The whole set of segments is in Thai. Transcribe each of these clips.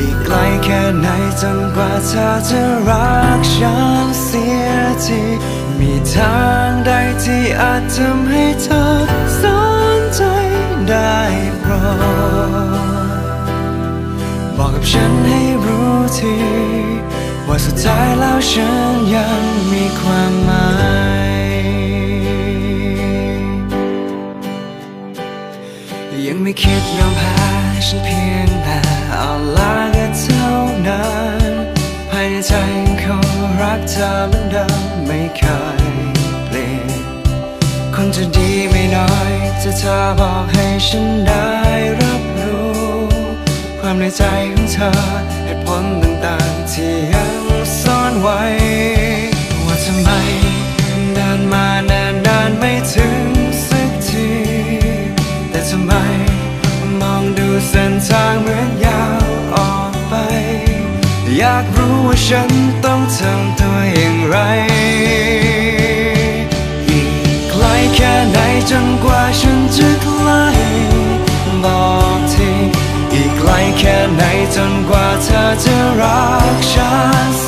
อีกไกลแค่ไหนจนกว่าเธอจะรักฉันเสียทีมีทางใดที่อาจทำให้เธอสนใจได้โปรดบอกกับฉันให้รู้ทีว่าสุดท้ายแล้วฉันยังมีความหมายยังไม่คิดยอมแพ้ฉันเพียงแต่เอาลา ธอเหมือนเดิมไม่เคยเปลี่ยนคนจะดีไม่น้อยจะเธอบอกให้ฉันได้รับรู้ ความในใจของเธอเหตุผลต่างๆที่ยังซ่อนไว้ ว่าทำไมเดินมานานนานไม่ถึงสักที แต่ทำไมมองดูเส้นทางเหมือนยาวออกไป อยากรู้ว่าฉันต้องทำตัว ไร อีกไกลแค่ไหนจนกว่าฉันจะใกล้บอกทีอีกไกลแค่ไหนจนกว่าเธอจะรักฉัน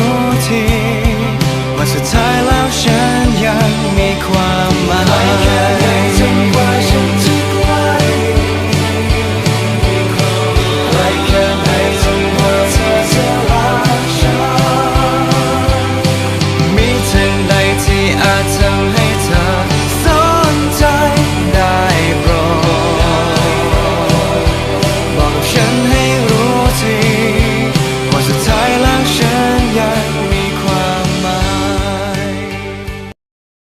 ้